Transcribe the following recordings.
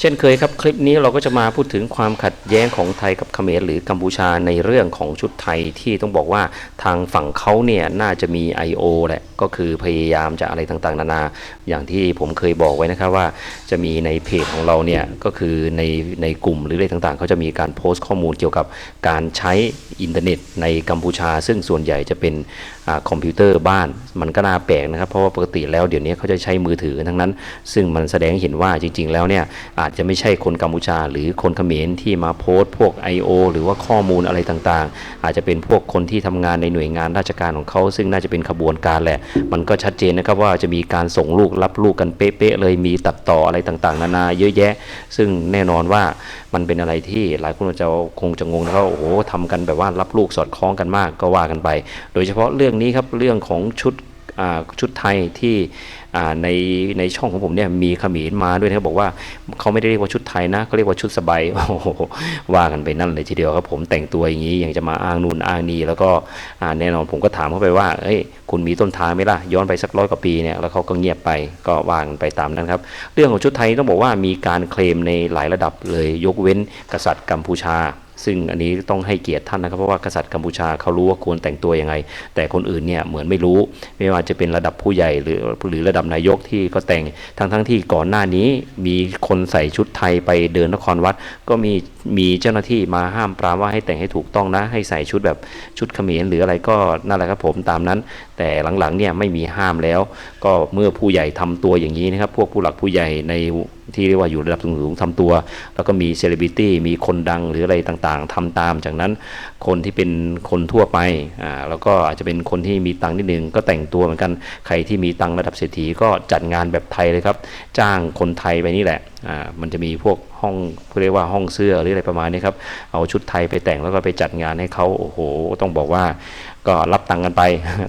เช่นเคยครับ คลิปนี้เราก็จะมาพูดถึงความขัดแย้งของไทยกับเขมรหรือกัมพูชาในเรื่องของชุดไทยที่ต้องบอกว่าทางฝั่งเขาเนี่ยน่าจะมี I.O. แหละก็คือพยายามจะอะไรต่างๆ นานา อย่างที่ผมเคยบอกไว้นะครับว่าจะมีในเพจของเราเนี่ยก็คือในในกลุ่มหรืออะไรต่างๆเขาจะมีการโพสต์ข้อมูลเกี่ยวกับการใช้อินเทอร์เน็ตในกัมพูชา ซึ่งส่วนใหญ่จะเป็นอคอมพิวเตอร์บ้าน มันก็น่าแปลกนะครับเพราะว่าปกติแล้วเดี๋ยวนี้เขาจะใช้มือถือทั้งนั้น ซึ่งมันแสดงเห็นว่าจริง ๆ แล้วเนี่ยอาจจะไม่ใช่คนกัมพูชา หรือคนเขมรที่มาโพสต์พวก I.O. หรือว่าข้อมูลอะไรต่างๆ อาจจะเป็นพวกคนที่ทำงานในหน่วยงานราชการของเขา ซึ่งน่าจะเป็นขบวนการแหละ มันก็ชัดเจนนะครับว่าจะมีการส่งลูกรับลูกกันเป๊ะๆเลยมีตัดต่ออะไรต่างๆ นานาเยอะแยะ ซึ่งแน่นอนว่ามันเป็นอะไรที่หลายคนจะคงจะงงนะครับโอ้โหทำกันแบบว่ารับลูกสอดคล้องกันมากก็ว่ากันไป โดยเฉพาะเรื่องนี้ครับเรื่องของชุด ชุดไทยที่ในในช่องของผมเนี่ยมีขมรมาด้วยนะครับบอกว่าเขาไม่ได้เรียกว่าชุดไทยนะเขาเรียกว่าชุดสบายโอ้โหว่ากันไปนั่นเลยทีเดียวครับผมแต่งตัวอย่างนี้ยังจะมาอ้างนู่นอ้างนี่แล้วก็แน่นอนผมก็ถามเขาไปว่าเฮ้ยคุณมีต้นทางไหมล่ะย้อนไปสักร้อยกว่าปีเนี่ยแล้วเขาก็เงียบไปก็ว่ากันไปตามนั้นครับเรื่องของชุดไทยต้องบอกว่ามีการเคลมในหลายระดับเลยยกเว้นกษัตริย์กัมพูชา ซึ่งอันนี้ต้องให้เกียรติท่านนะครับเพราะว่ากษัตริย์กัมพูชาเขารู้ว่าควรแต่งตัวยังไง แต่คนอื่นเนี่ยเหมือนไม่รู้ ไม่ว่าจะเป็นระดับผู้ใหญ่หรือหรือระดับนายกที่ก็แต่งทั้งทั้งที่ก่อนหน้านี้มีคนใส่ชุดไทยไปเดินนครวัด ก็มีมีเจ้าหน้าที่มาห้ามปรามว่าให้แต่งให้ถูกต้องนะ ให้ใส่ชุดแบบชุดเขมรหรืออะไรก็นั่นแหละครับผมตามนั้น แต่หลังๆเนี่ยไม่มีห้ามแล้ว ก็เมื่อผู้ใหญ่ทำตัวอย่างนี้นะครับ พวกผู้หลักผู้ใหญ่ใน ที่เรียกว่าอยู่ระดับสูงๆทำตัว แล้วก็มีเซเลบริตี้มีคนดังหรืออะไรต่างๆทำตามจากนั้นคนที่เป็นคนทั่วไปอ่าแล้วก็อาจจะเป็นคนที่มีตังค์นิดนึงก็แต่งตัวเหมือนกันใครที่มีตังค์ระดับเศรษฐีก็จัดงานแบบไทยเลยครับ จ้างคนไทยไปนี่แหละ มันจะมีพวกห้องเรียกว่าห้องเสื้อหรืออะไรประมาณนี้ครับเอาชุดไทยไปแต่งแล้วก็ไปจัดงานให้เขาโอ้โห ต้องบอกว่าก็รับตังค์กันไป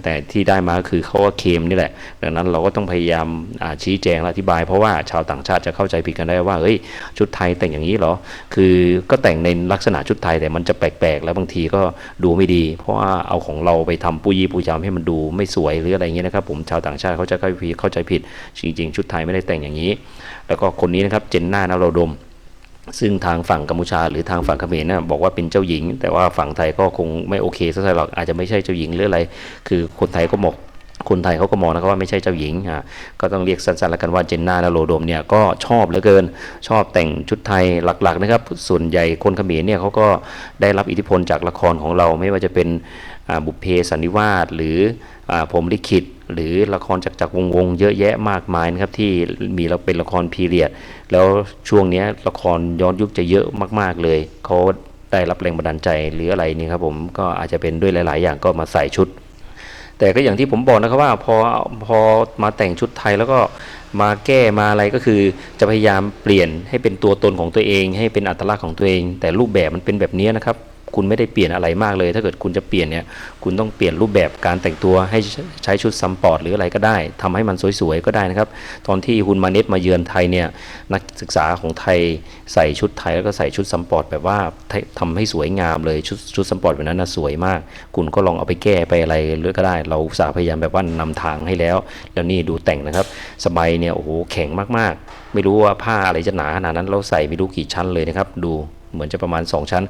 แต่ที่ได้มาคือเขาก็เคมนี่แหละ ดังนั้นเราก็ต้องพยายามาชี้แจงและอธิบาย เพราะว่าชาวต่างชาติจะเข้าใจผิดกันได้ว่าเฮ้ยชุดไทยแต่งอย่างนี้เหรอ คือก็แต่งในลักษณะชุดไทยแต่มันจะแปลกๆ แล้วบางทีก็ดูไม่ดี เพราะว่าเอาของเราไปทำปุยยี่ปุยามให้มันดูไม่สวยหรืออะไรอย่างเงี้ยนะครับผมชาวต่างชาติเขาจะเข้าใจผิดจริง ๆ ชุดไทยไม่ได้แต่งอย่างนี้ แล้วก็คนนี้นะครับเจนน่านารดม ซึ่งทางฝั่งกัมพูชาหรือทางฝั่งเขมรนะบอกว่าเป็นเจ้าหญิง แต่ว่าฝั่งไทยก็คงไม่โอเคสักเท่าหรอกอาจจะไม่ใช่เจ้าหญิงหรืออะไร คือคนไทยก็บอกคนไทยเขาก็มองนะครับว่าไม่ใช่เจ้าหญิงอะก็ต้องเรียกสั้นๆแล้วกันว่าเจนนาและโรโดมเนี่ยก็ชอบเหลือเกิน ชอบแต่งชุดไทยหลักๆนะครับ ส่วนใหญ่คนเขมรเนี่ยเขาก็ได้รับอิทธิพลจากละครของเราไม่ว่าจะเป็น บุพเพสันนิวาสหรืออผมลิขิตหรือละครจากจากวงวงๆเยอะแยะมากมายนะครับที่มีเราเป็นละครพีเรียด แล้วช่วงนี้ละครย้อนยุคจะเยอะมาก ๆเลยเขาได้รับแรงบันดาลใจหรืออะไรนี่ครับผมก็อาจจะเป็นด้วยหลาย ๆ อย่างก็มาใส่ชุด แต่ก็อย่างที่ผมบอกนะครับว่าพอพอมาแต่งชุดไทยแล้วก็มาแก้มาอะไรก็คือ จะพยายามเปลี่ยนให้เป็นตัวตนของตัวเอง ให้เป็นอัตลักษณ์ของตัวเอง แต่รูปแบบมันเป็นแบบนี้นะครับ คุณไม่ได้เปลี่ยนอะไรมากเลย ถ้าเกิดคุณจะเปลี่ยนเนี่ยคุณต้องเปลี่ยนรูปแบบการแต่งตัวให้ใช้ชุดซัมปอร์ตหรืออะไรก็ได้ทำให้มันสวยๆก็ได้นะครับ ตอนที่ฮุนมาเน็ตมาเยือนไทยเนี่ยนักศึกษาของไทยใส่ชุดไทยแล้วก็ใส่ชุดซัมปอร์ตแบบว่าทำให้สวยงามเลยชุดชุดซัมปอร์ตแบบนั้นนะสวยมาก คุณก็ลองเอาไปแก้ไปอะไรหรือก็ได้ เราสาพยายามแบบว่านำทางให้แล้ว แล้วนี่ดูแต่งนะครับสบายเนี่ยโอ้โหแข็งมากๆ ไม่รู้ว่าผ้าอะไรจะหนาขนาดนั้นเราใส่ไม่รู้กี่ชั้นเลยนะครับ ดู เหมือนจะประมาณ 2 ชั้น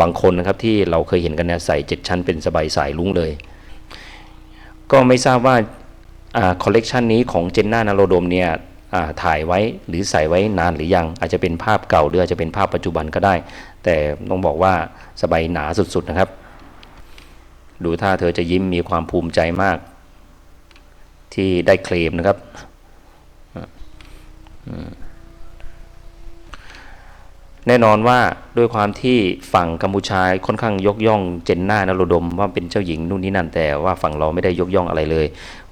บางคนนะครับที่เราเคยเห็นกันเนี่ยใส่ 7 ชั้นเป็นสบายสายลุ้งเลย ก็ไม่ทราบว่าคอลเลกชันนี้ของเจนน่านาโรดมเนี่ยถ่ายไว้หรือใส่ไว้นานหรือยัง อาจจะเป็นภาพเก่าหรืออาจจะเป็นภาพปัจจุบันก็ได้ แต่ต้องบอกว่าสบายหนาสุดๆนะครับ ดูท่าเธอจะยิ้มมีความภูมิใจมาก ที่ได้เคลมนะครับ แน่นอนว่าด้วยความที่ฝั่งกัมพูชาค่อนข้างยกย่องเจนน่านรดมว่าเป็นเจ้าหญิงนู่นนี่นั่นแต่ว่าฝั่งเราไม่ได้ยกย่องอะไรเลย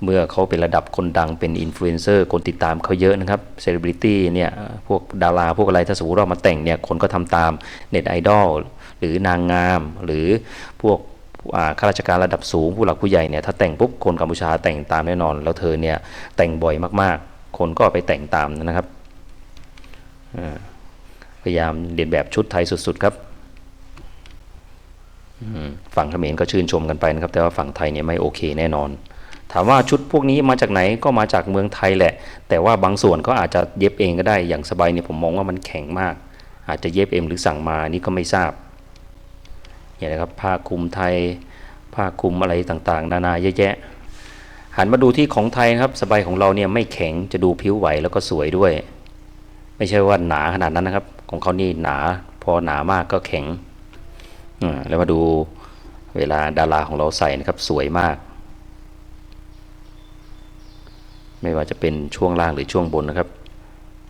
เมื่อเขาเป็นระดับคนดังเป็นอินฟลูเอนเซอร์คนติดตามเขาเยอะนะครับเซเลบริตี้เนี่ยพวกดาราพวกอะไรถ้าสมมติเรามาแต่งเนี่ยคนก็ทำตามเน็ตไอดอลหรือนางงาม หรือพวกข้าราชการระดับสูงผู้หลักผู้ใหญ่เนี่ยถ้าแต่งปุ๊บคนกัมพูชาแต่งตามแน่นอน แล้วเธอเนี่ยแต่งบ่อยมากๆ คนก็ไปแต่งตามนะครับอ่า พยายามเรียนแบบชุดไทยสุดๆครับฝั่งเขมรก็ชื่นชมกันไปนะครับ แต่ว่าฝั่งไทยเนี่ยไม่โอเคแน่นอน ถามว่าชุดพวกนี้มาจากไหนก็มาจากเมืองไทยแหละ แต่ว่าบางส่วนก็อาจจะเย็บเองก็ได้อย่างสบายเนี่ยผมมองว่ามันแข็งมาก อาจจะเย็บเองหรือสั่งมานี่ก็ไม่ทราบเนี่ยนะครับผ้าคลุมไทยผ้าคลุมอะไรต่างๆ นานาเยอะแยะหันมาดูที่ของไทยนะครับสบายของเราเนี่ยไม่แข็งจะดูผิวไหวแล้วก็สวยด้วย ไม่ใช่ว่าหนาขนาดนั้นนะครับ ของเขานี่หนา พอหนามากก็แข็งอ่าแล้วมาดูเวลาดาราของเราใส่นะครับสวยมาก ไม่ว่าจะเป็นช่วงล่างหรือช่วงบนนะครับ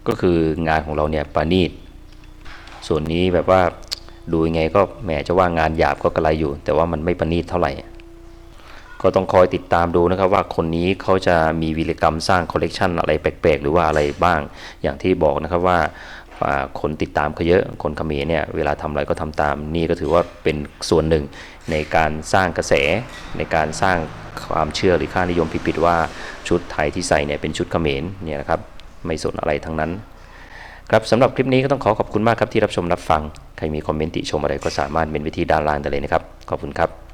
ก็คืองานของเราเนี่ยประณีตส่วนนี้แบบว่าดูยังไงก็แหมจะว่างานหยาบก็กระไรอยู่ แต่ว่ามันไม่ประณีตเท่าไหร่ ก็ต้องคอยติดตามดูนะครับว่าคนนี้เขาจะมีวีรกรรมสร้างคอลเลกชันอะไรแปลกๆ หรือว่าอะไรบ้างอย่างที่บอกนะครับว่า คนติดตามเขาเยอะคนเขมรเนี่ยเวลาทำอะไรก็ทำตามนี่ก็ถือว่าเป็นส่วนหนึ่งในการสร้างกระแส ในการสร้างความเชื่อหรือค่านิยมผิดๆว่าชุดไทยที่ใส่เนี่ยเป็นชุดเขมรเนี่ยนะครับไม่สนอะไรทั้งนั้น ครับสำหรับคลิปนี้ก็ต้องขอขอบคุณมากครับที่รับชมรับฟัง ใครมีคอมเมนต์ติชมอะไรก็สามารถเป็นวิธีด้านล่างได้เลยนะครับ ขอบคุณครับ